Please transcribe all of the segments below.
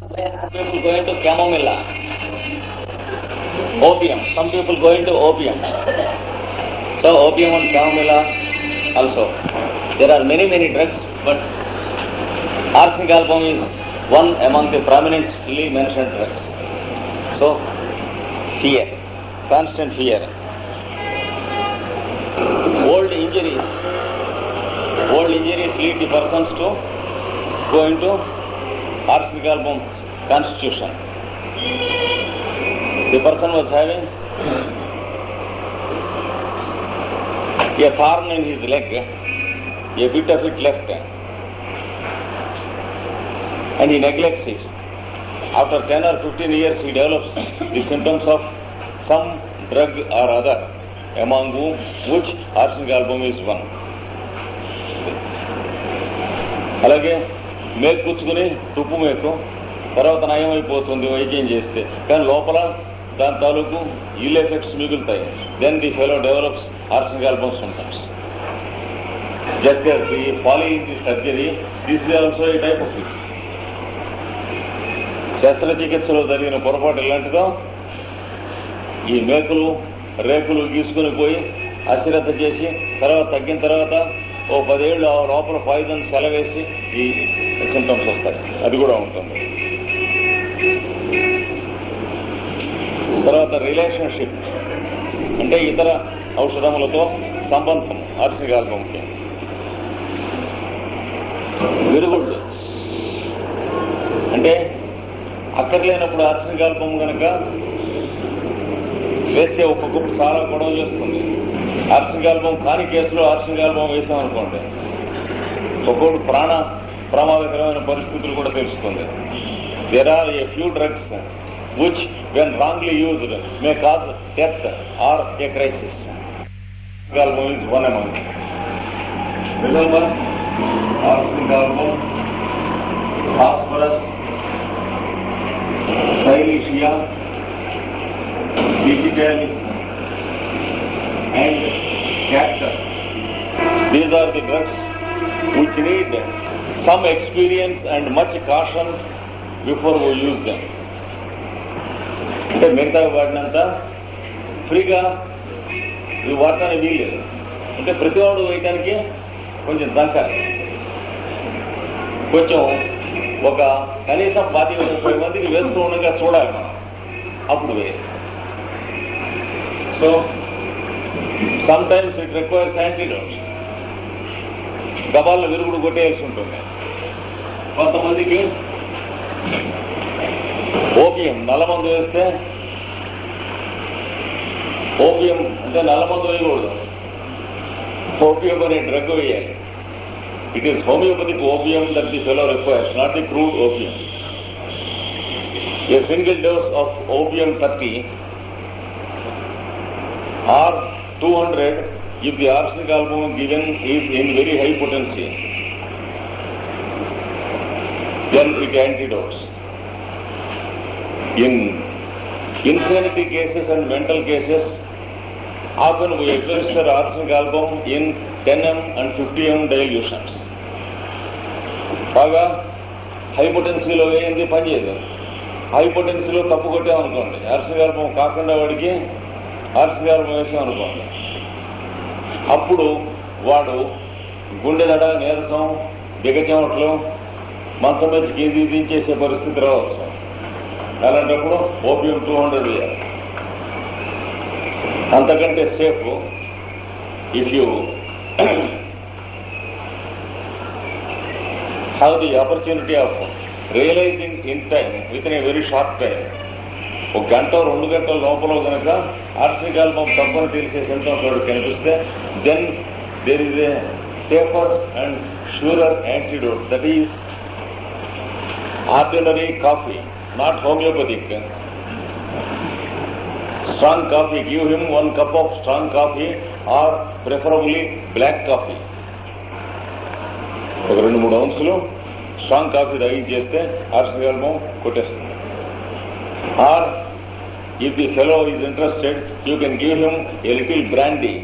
people going to chamomilla. Opium. Some people going to opium. So opium and chamomilla also. There are many, many drugs, but arsenic album is one among the prominently mentioned drugs. So, fear, constant fear. Old injuries, old injuries lead the persons to go into arsenic album constitution. The person was having a thorn in his leg, a bit of it left, and he neglects it. After 10 or 15 years, he develops the symptoms of some drug or other, among whom which arsenic album is one. అలాగే మేకు పుచ్చుకుని తుప్పు మేకు తర్వాత నయమైపోతుంది వైద్యం చేస్తే. కానీ లోపల దాని తాలూకు ఇల్ ఎఫెక్ట్స్ మిగులుతాయి. Then the fellow develops arsenic album symptoms just the following the surgery this is also ఈ టైప్ ఆఫ్ ఇట్ శస్త్రచికిత్సలో జరిగిన పొరపాటు ఎలాంటిదో ఈ మేకులు రేకులు గీసుకుని పోయి అశ్రద్ధ చేసి తర్వాత తగ్గిన తర్వాత ఓ పదేళ్ళు ఆ లోపల పాయిజన్ సెలవేసి ఈ సింటమ్స్ వస్తాయి. అది కూడా ఉంటుంది. తర్వాత రిలేషన్షిప్ అంటే ఇతర ఔషధములతో సంబంధం ఆర్సిక్ ముఖ్యం. విరుగుళ్ళు. అంటే అక్కర్లేనప్పుడు ఆర్సిక్ కనుక వేస్తే ఒక్కొక్కప్పుడు చాలా గొడవ చేస్తుంది. ఆర్సిక్ కాని కేసులో ఆర్సిక్ వేసాం అనుకోండి. ఒక్కొక్కడు ప్రాణ ప్రమాదకరమైన పరిస్థితులు కూడా తెలుస్తుంది. There are a few drugs which when wrongly used may cause death or a crisis album is one amount resolver phosphorus silicea digital and capture. These are the drugs which need some experience and much caution before we use them. అంటే మిగతా వాడినంత ఫ్రీగా ఇవి వాడటానికి వీల్లేదు అంటే ప్రతి వాడు వేయటానికి కొంచెం దంకాలి కొంచెం ఒక కనీసం పాతి ముప్పై మందికి వేస్తూ ఉండగా చూడాలి మనం అప్పుడు వేయాలి so sometimes it requires antidote గబాల్లో విరుగుడు కొట్టేయాల్సి ఉంటుంది. కొంతమందికి ఓపియం నల్లమందు వేస్తే ఓపియం అంటే నల్లమందు వేయకూడదు. ఓపియం అనే డ్రగ్ వేయాలి. It is homeopathic opium that the fellow requires not the crude opium a single dose of opium thirty or 200 if the arsenic album given is in very high potency. Then it antidotes. In insanity cases and mental cases, often we administer arsenic album in 10m and 50m dilutions. బాగా హైపోటెన్సీలో వేయింది పనిచేయదు హైపోటెన్సీలో తప్పు కొట్టామనుకోండి arsenic album కాకుండా వాడికి ఆర్సిఆర్ వేషం అనుకోండి. అప్పుడు వాడు గుండె దడ నీరసం దిగజమట్లు మంచం మీద గీది దించేసే పరిస్థితి రావచ్చు. అలాంటప్పుడు ఓపియం టూ హండ్రెడ్ అంతకంటే safe if you have the opportunity of realising in time with in a very short time ఒక గంట రెండు గంటల లోపల కనుక ఆర్సనిక్ ఆల్బమ్ తప్పని తెలిసే సింటమ్స్ వాడు కనిపిస్తే then there is a safer and surer antidote that is ordinary coffee not homeopathic strong coffee give him one cup of strong coffee or preferably black coffee ఒక రెండు మూడు అంశులు స్ట్రాంగ్ కాఫీ తగ్గించేస్తే arsenic album కొట్టేస్తుంది. Or if the fellow is interested, you can give him a little brandy.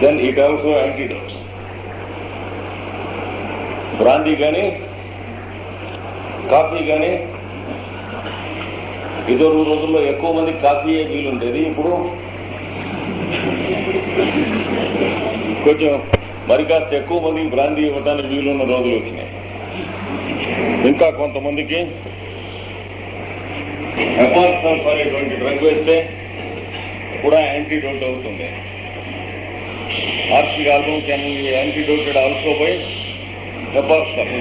Then it also antidotes. Brandy కానీ coffee కానీ ఇదో రోజుల్లో ఎక్కువ మంది కాఫీ వీలు ఉండేది ఇప్పుడు కొంచెం మరి కాస్త ఎక్కువ మంది బ్రాందీ ఇవ్వడానికి వీలున్న రోజులు వచ్చినాయి ఇంకా కొంతమందికి ఎపార్సల్ఫ్ అనేటువంటి డ్రగ్ వేస్తే కూడా యాంటీడోట్ అవుతుంది arsenic album can antidoted also by hepar sulph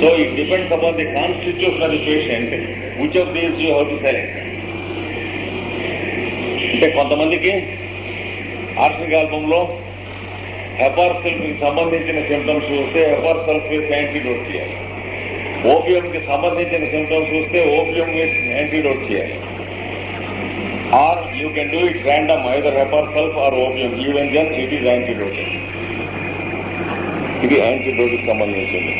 so it depends upon the constitution of the patient which of these you how to select అంటే కొంతమందికి ఆర్సిక్ ఆల్బంలో హెపార్సల్ఫ్కి సంబంధించిన సిమ్టమ్స్ చూస్తే హెపార్సల్ఫ్ వేసి యాంటీడోట్ చేయాలి. ఓపియం కి సంబంధించిన సిమ్టమ్స్ చూస్తే ఓపియం వేసి యాంటీడోట్ చేయాలి. Or you can do it random either hepar sulph or opium even then it is antidote ఇది యాంటీడోట్కి సంబంధించింది.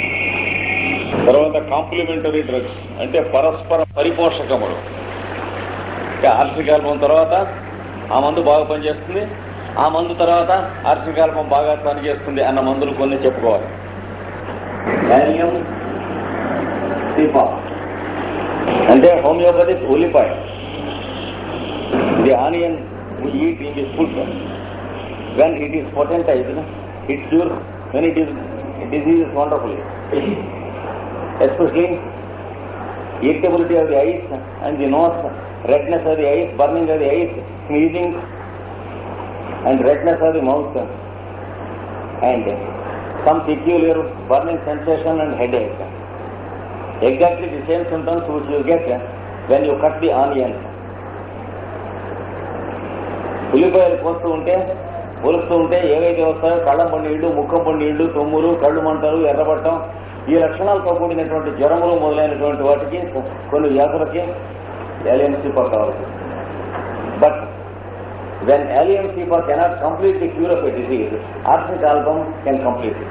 తర్వాత కాంప్లిమెంటరీ డ్రగ్స్ అంటే పరస్పర పరిపోషకములు. అంటే ఆర్సికాల్పం తర్వాత ఆ మందు బాగా పనిచేస్తుంది ఆ మందు తర్వాత ఆర్సికాల్పం బాగా పనిచేస్తుంది అన్న మందులు కొన్ని చెప్పుకోవాలి. ధాన్యం సీపా అంటే హోమియోపతిక్ ఉల్లిపాయ the onion eat in this food when it is potentized it cure when it is disease is wonderfully especially irritability of the eyes and the nose, redness of the eyes, burning of the eyes, sneezing, and redness of the mouth, and some peculiar burning sensation and headache. Exactly the same symptoms which you get eh, when you cut the onion. ఉల్లిపాయలు కోస్తూ ఉంటే ఒలుస్తూ ఉంటే ఏవైతే వస్తాయో కళ్ళం పండి ముక్క ముఖం తొమ్ములు కళ్ళు మంటలు ఎర్రబట్టం ఈ లక్షణాలతో కూడినటువంటి జ్వరములు మొదలైనటువంటి వాటికి కొన్ని వ్యాధులకి ఏలియన్ సీపర్ కావాలి but when allium cepa cannot complete the cure of a disease arsenic album can complete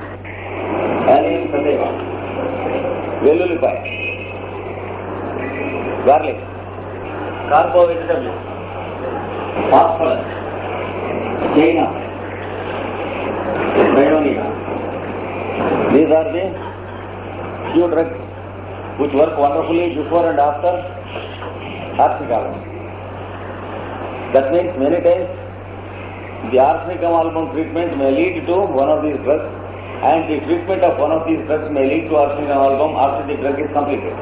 allium సందేహం వెల్లుల్లిపాయ garlic carbo vegetable phosphorus China bryonia these are the few drugs which work wonderfully before and after arsenic album. That means many times the arsenic album treatment may lead to one of these drugs and the treatment of one of these drugs may lead to arsenic album. After the drug is completed.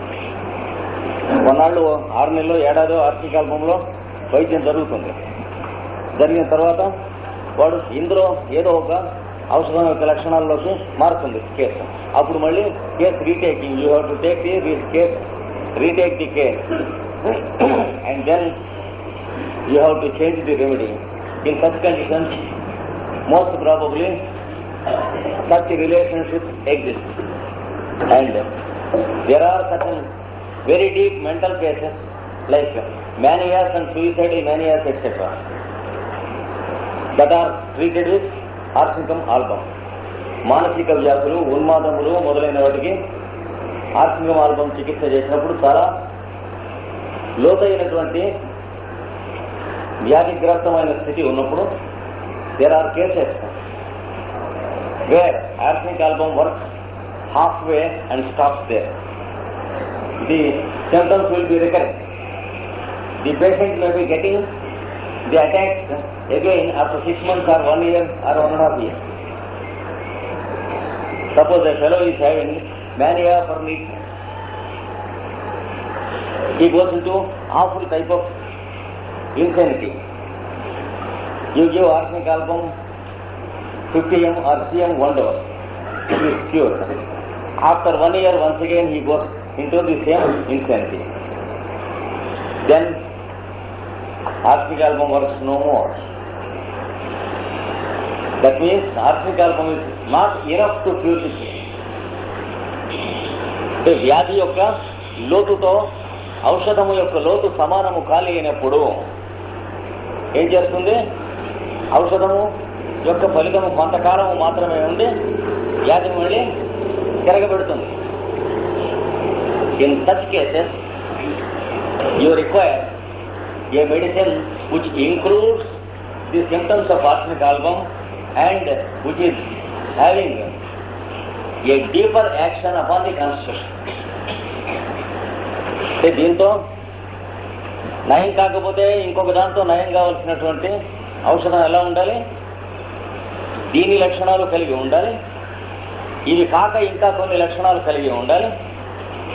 కొన్నాళ్ళు ఆరు నెలలు ఏడాదో ఆర్సిక్ ఆల్బంలో వైద్యం జరుగుతుంది. జరిగిన తర్వాత వాడు ఇందులో ఏదో ఒక ఔషధం యొక్క లక్షణాల్లోకి మారుతుంది కేసు. అప్పుడు మళ్ళీ case retaking you have to take the case retake the case. And then you have to change the remedy. In such conditions most probably such relationship exists. And there are certain very deep mental cases like manias and suicidal manias etc. that are treated with arsenicum album మానసిక వ్యాధులు ఉన్మాదములు మొదలైన వాటికి ఆర్సికం album చికిత్స చేసినప్పుడు చాలా లోతైనటువంటి వ్యాధిగ్రస్తమైన స్థితి ఉన్నప్పుడు there are cases where arsenic album works halfway and stops there. The symptoms will be recurring. The patient may be getting the attacks again after six months or one year or one and a half year. Suppose a fellow is having mania for me. He goes into awful type of insanity. You give arsenic album కుక్యం అర్సియం వండో cure after one year once again he goes in to the same intensity then arsenic album works no more that means arsenic album is not ఇరఫ్ to purificate వ్యాధి యొక్క లోతుతో ఔషధము యొక్క లోతు సమానము ఖాళీ అయినప్పుడు ఏం చేస్తుంది? ఔషధము యొక్క ఫలితము కొంతకాలము మాత్రమే ఉండి వ్యాధిని మళ్ళీ తిరగబెడుతుంది. In such cases you require a medicine which includes the symptoms of arsenic album and which is having a deeper action upon the constitution అంటే దీంతో నయం కాకపోతే ఇంకొక దాంతో నయం కావాల్సినటువంటి ఔషధం ఎలా ఉండాలి? దీని లక్షణాలు కలిగి ఉండాలి. ఇది కాక ఇంకా కొన్ని లక్షణాలు కలిగి ఉండాలి.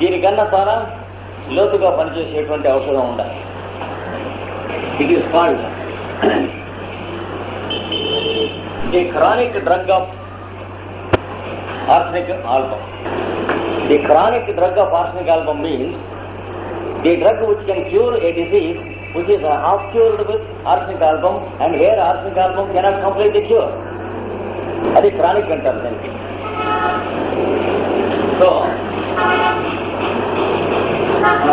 దీనికన్నా ద్వారా లోతుగా పనిచేసేటువంటి ఔషధం ఉండాలి. It is called the chronic drug of arsenic album the chronic drug of arsenic album means the drug which can cure a disease which is half cured with arsenic album and where arsenic album cannot complete the cure అది chronic అంటారు దానికి. So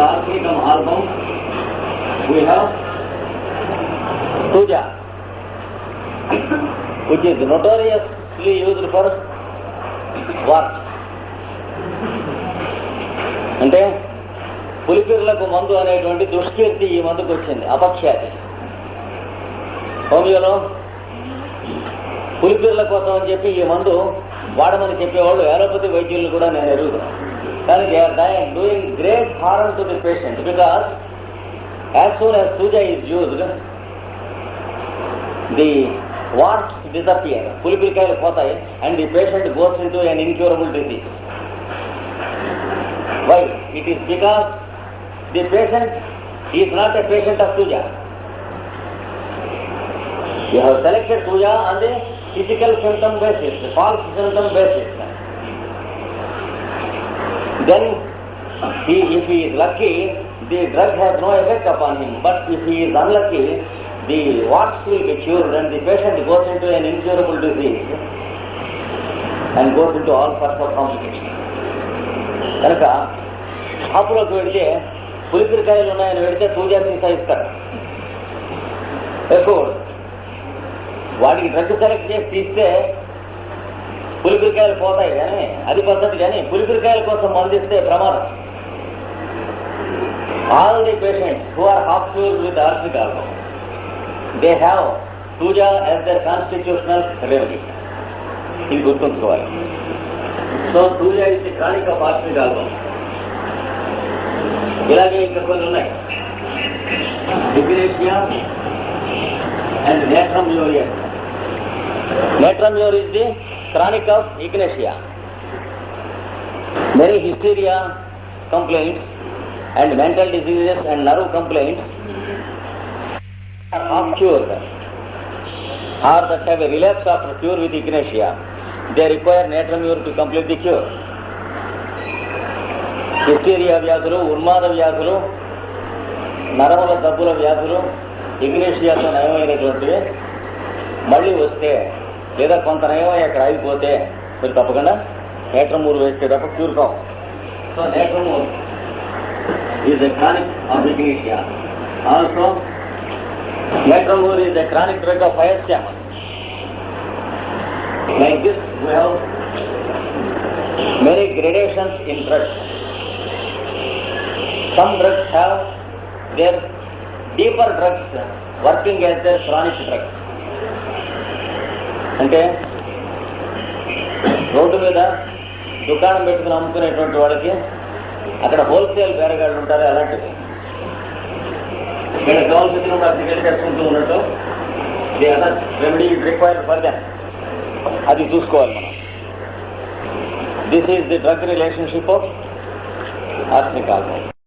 arsenicum album we have thuja. Which is notoriously used for what అంటే పులిపిర్లకు మందు అనేటువంటి దుష్కీర్తి ఈ మందుకు వచ్చింది అపఖ్యాతి. హోమియోలో పులిపిల్ల కోసం అని చెప్పి ఈ మందు వాడమని చెప్పేవాళ్ళు అలోపతి వైద్యులు కూడా నేను ఎరుగుతాను కానీ they are dying doing great harm to the patient because as soon as thuja is used the wart disappear పులిపిలికాయలు పోతాయి and the patient goes in to an incurable disease why it is because the patient is not a patient of thuja you have selected thuja on the Physical symptom basis false symptom basis then he, if he is lucky, the drug has no effect upon him. But if he is unlucky, the warts will be cured and the patient goes into an incurable disease and goes into all sorts of complications. కనుక షాపులోకి వెళితే పులిపిరికాయలు ఉన్నాయని వెళితే పూజా సీసా ఇస్తారు వేసుకోకూడదు వాటికి drug collect చేసి తీస్తే పులిపిరికాయలు పోతాయి కానీ అది పద్ధతి కానీ పులిపిరికాయల కోసం మందిస్తే ప్రమాదం. All the patients who are hospital with arsenic album they have thuja as their constitutional remedy ఇది గుర్తుంచుకోవాలి. So thuja is the chronic of arsenic album ఇలాగే ఇంకా కొన్ని ఉన్నాయి. And and natrum muria natrum mur is the chronic of ignatia. Many hysteria complaints and mental diseases and nerve complaints are half cured or that have a relapse after cure with ignatia. They require natramure to complete the cure. Hysteria వ్యాధులు ఉన్మాద వ్యాధులు నరముల దబ్బుల వ్యాధులు ఇగ్నేషియాతో నయమైనటువంటివి మళ్ళీ వస్తే లేదా కొంత నయమై అక్కడ ఆగిపోతే మీరు తప్పకుండా నేట్రమూరు వేస్తే తప్ప క్యూర్ కావు so natrum mur is a chronic of ignatia also natrum mur is a chronic drug of fire stammer like this we have many gradations in drugs some drugs have their deeper drugs working as the chronic drugs అంటే road మీద దుకాణం పెట్టుకుని అమ్ముకునేటువంటి వాళ్ళకి అక్కడ wholesale బేరగాళ్ళు ఉంటారు అలాంటివి. ఇక్కడ కావాల్సిన అగ్రికల్చర్ చేసుకుంటూ ఉన్నట్టు. రెమెడీ రిక్వైర్డ్ ఫర్ అది చూసుకోవాలి మనం. This is the drug relationship of arsenic album